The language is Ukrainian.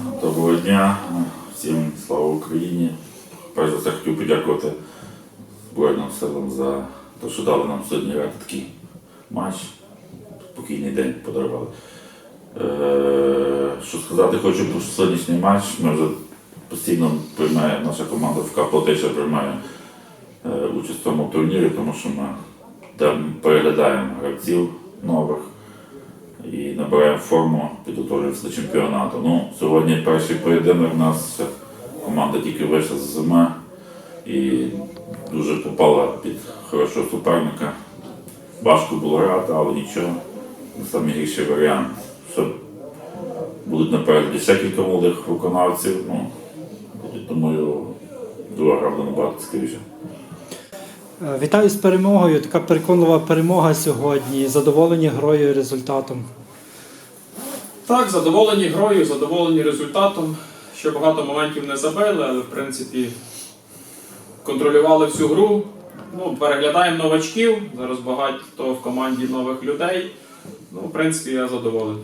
Доброго дня, всім слава Україні. Перш за все хотів подякувати Збройним силам за те, що дали нам сьогодні грати такий матч. Спокійний день подарували. Е, що сказати хочу про сьогоднішній матч. Ми вже постійно приймає наша команда ФК Плотича приймає е, участь в цьому турнірі, тому що ми переглядаємо гравців нових і набираємо форму, підготовлюємося до чемпіонату. Ну, сьогодні перший поєдинок у нас команда тільки вийшла з зими і дуже попала під хорошого суперника. Важко було грати, але нічого. Не самий гірший варіант. Що будуть напереді ще кілька молодих виконавців. Ну, думаю, друга гра буде набагато цікавіше. Е, Вітаю з перемогою. Така переконлива перемога сьогодні. Задоволені грою і результатом. Так, задоволені грою, задоволені результатом. Ще багато моментів не забили, але в принципі контролювали всю гру. Ну, переглядаємо новачків. Зараз багато в команді нових людей. Ну, в принципі, я задоволений.